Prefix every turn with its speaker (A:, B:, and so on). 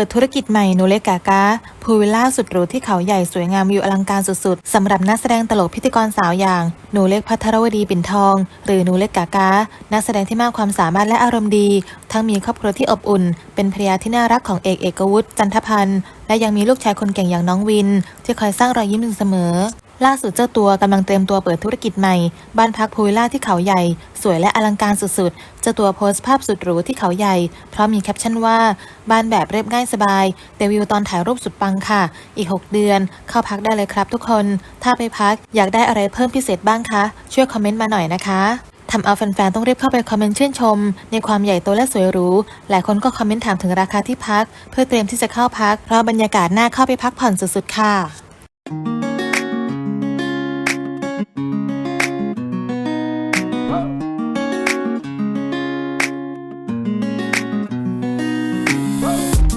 A: ปิดธุรกิจใหม่หนูเล็กกากาพูวิลล่าสุดหรูที่เขาใหญ่สวยงามวิวอลังการสุดๆสำหรับนักแสดงตลกพิธีกรสาวอย่างหนูเล็กพัทรวดีปิ่นทอง หรือหนูเล็กกากานักแสดงที่มากความสามารถและอารมณ์ดี ทั้งมีครอบครัวที่อบอุ่น เป็นภรรยาที่น่ารักของเอกเอกวุฒิจันทพันธ์และยังมีลูกชายคนเก่งอย่างน้องวิน ที่คอยสร้างรอยยิ้มอยู่เสมอ ล่าสุดเจ้าตัวกำลังเตรียมตัวเปิดธุรกิจใหม่ บ้านพักพูวิลล่าที่เขาใหญ่ สวยและอลังการสุดๆ เจ้าตัวโพสต์ภาพสุดหรูที่เขาใหญ่ พร้อมมีแคปชั่นว่า บ้านแบบเรียบง่ายสบาย แต่วิวตอนถ่ายรูปสุดปังค่ะ อีก 6 เดือน เข้าพักได้เลยครับทุกคน ถ้าไปพักอยากได้อะไรเพิ่มพิเศษบ้างคะ ช่วยคอมเมนต์มาหน่อยนะคะทำเอาแฟนๆ ต้องรีบเข้าไปคอมเมนต์ชื่นชม ในความใหญ่โตและสวยหรู หลายคนก็คอมเมนต์ถามถึงราคาที่พัก เพื่อเตรียมที่จะเข้าพัก เพราะบรรยากาศน่าเข้าไปพักผ่อนสุดๆ ค่ะ